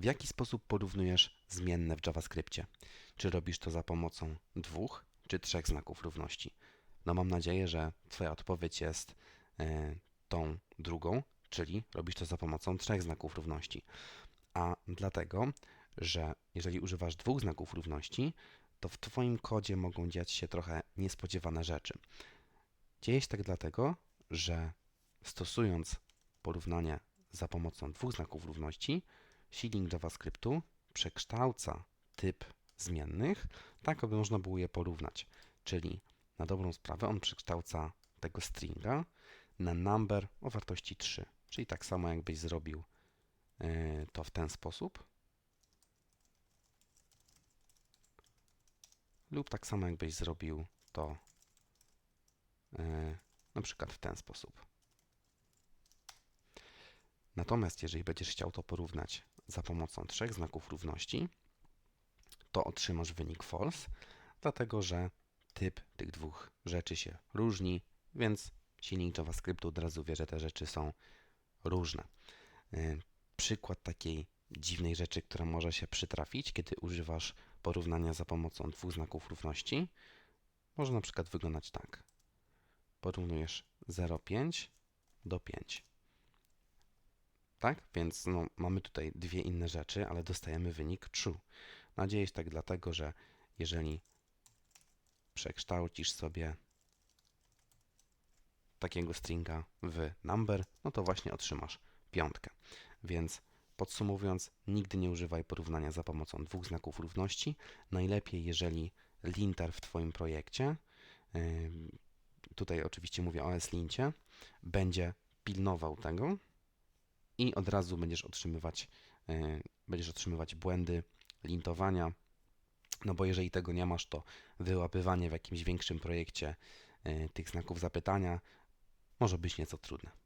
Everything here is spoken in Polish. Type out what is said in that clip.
W jaki sposób porównujesz zmienne w JavaScriptie? Czy robisz to za pomocą dwóch czy trzech znaków równości? No mam nadzieję, że Twoja odpowiedź jest e, tą drugą, czyli robisz to za pomocą trzech znaków równości. A dlatego, że jeżeli używasz dwóch znaków równości, to w Twoim kodzie mogą dziać się trochę niespodziewane rzeczy. Dzieje się tak dlatego, że stosując porównanie za pomocą dwóch znaków równości, seeding JavaScriptu przekształca typ zmiennych, tak aby można było je porównać. Czyli na dobrą sprawę on przekształca tego stringa na number o wartości 3. Czyli tak samo jakbyś zrobił yy, to w ten sposób. Lub tak samo jakbyś zrobił to yy, na przykład w ten sposób. Natomiast jeżeli będziesz chciał to porównać za pomocą trzech znaków równości, to otrzymasz wynik false, dlatego że typ tych dwóch rzeczy się różni, więc silnik JavaScriptu od razu wie, że te rzeczy są różne. Yy, Przykład takiej dziwnej rzeczy, która może się przytrafić, kiedy używasz porównania za pomocą dwóch znaków równości, może na przykład wyglądać tak. Porównujesz 0,5 do 5. Tak? Więc no, mamy tutaj dwie inne rzeczy, ale dostajemy wynik true. Nadzieję się tak dlatego, że jeżeli przekształcisz sobie takiego stringa w number, no to właśnie otrzymasz piątkę. Więc podsumowując, nigdy nie używaj porównania za pomocą dwóch znaków równości. Najlepiej, jeżeli linter w Twoim projekcie, yy, tutaj oczywiście mówię o slincie, będzie pilnował tego i od razu będziesz otrzymywać, yy, będziesz otrzymywać błędy lintowania, no bo jeżeli tego nie masz, to wyłapywanie w jakimś większym projekcie yy, tych znaków zapytania może być nieco trudne.